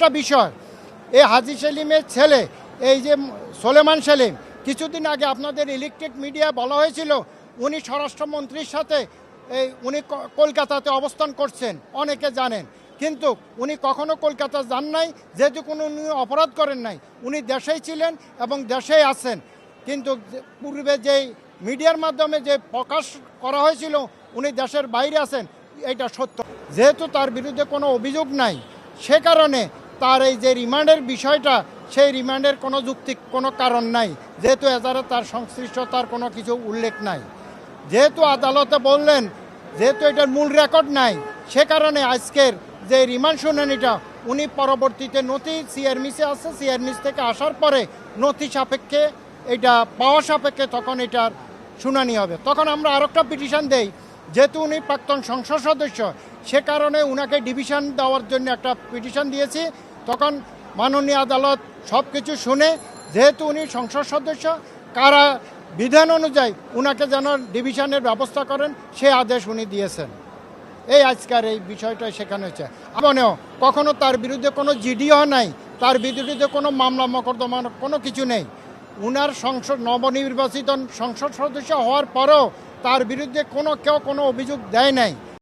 আরেকটা বিষয়, এই হাজি সেলিমের ছেলে, এই যে সোলেমান সেলিম, কিছুদিন আগে আপনাদের ইলেকট্রিক মিডিয়া বলা হয়েছিল, উনি স্বরাষ্ট্রমন্ত্রীর সাথে, এই উনি কলকাতাতে অবস্থান করছেন, অনেকে জানেন। কিন্তু উনি কখনো কলকাতা যান নাই, যেহেতু কোনো উনি অপরাধ করেন নাই, উনি দেশেই ছিলেন এবং দেশেই আছেন। কিন্তু পূর্বে যেই মিডিয়ার মাধ্যমে যে প্রকাশ করা হয়েছিল, উনি দেশের বাইরে আছেন, এটা সত্য। যেহেতু তার বিরুদ্ধে কোনো অভিযোগ নাই, সে কারণে তার এই যে রিমান্ডের বিষয়টা, সেই রিমান্ডের কোনো যুক্তি, কোনো কারণ নাই। যেহেতু এজারে তার সংশ্লিষ্টতার কোনো কিছু উল্লেখ নাই। যেহেতু আদালতে বললেন, যেহেতু এটার মূল রেকর্ড নাই, সে কারণে আজকের যে রিমান্ড শুনানিটা, উনি পরবর্তীতে নথি সিআরমিসে আসছে সিআরমিস থেকে আসার পরে নথি সাপেক্ষে এটা পাওয়া সাপেক্ষে তখন এটার শুনানি হবে। তখন আমরা আরেকটা পিটিশন দেই, যেহেতু উনি প্রাক্তন সংসদ সদস্য, সে কারণে উনাকে ডিভিশন দেওয়ার জন্য একটা পিটিশন দিয়েছি। তখন মাননীয় আদালত সব কিছু শুনে, যেহেতু উনি সংসদ সদস্য, কারা বিধান অনুযায়ী উনাকে যেন ডিভিশনের ব্যবস্থা করেন, সে আদেশ উনি দিয়েছেন। এই আজকের এই বিষয়টা সেখানে হচ্ছে। মনেও কখনো তার বিরুদ্ধে কোনো জিডিও নাই, তার বিরুদ্ধে কোনো মামলা মকদ্দমা কোনো কিছু নেই। উনার সংসদ নবনির্বাচিত সংসদ সদস্য হওয়ার পরেও তার বিরুদ্ধে কোনো কেউ কোনো অভিযোগ দেয় নাই।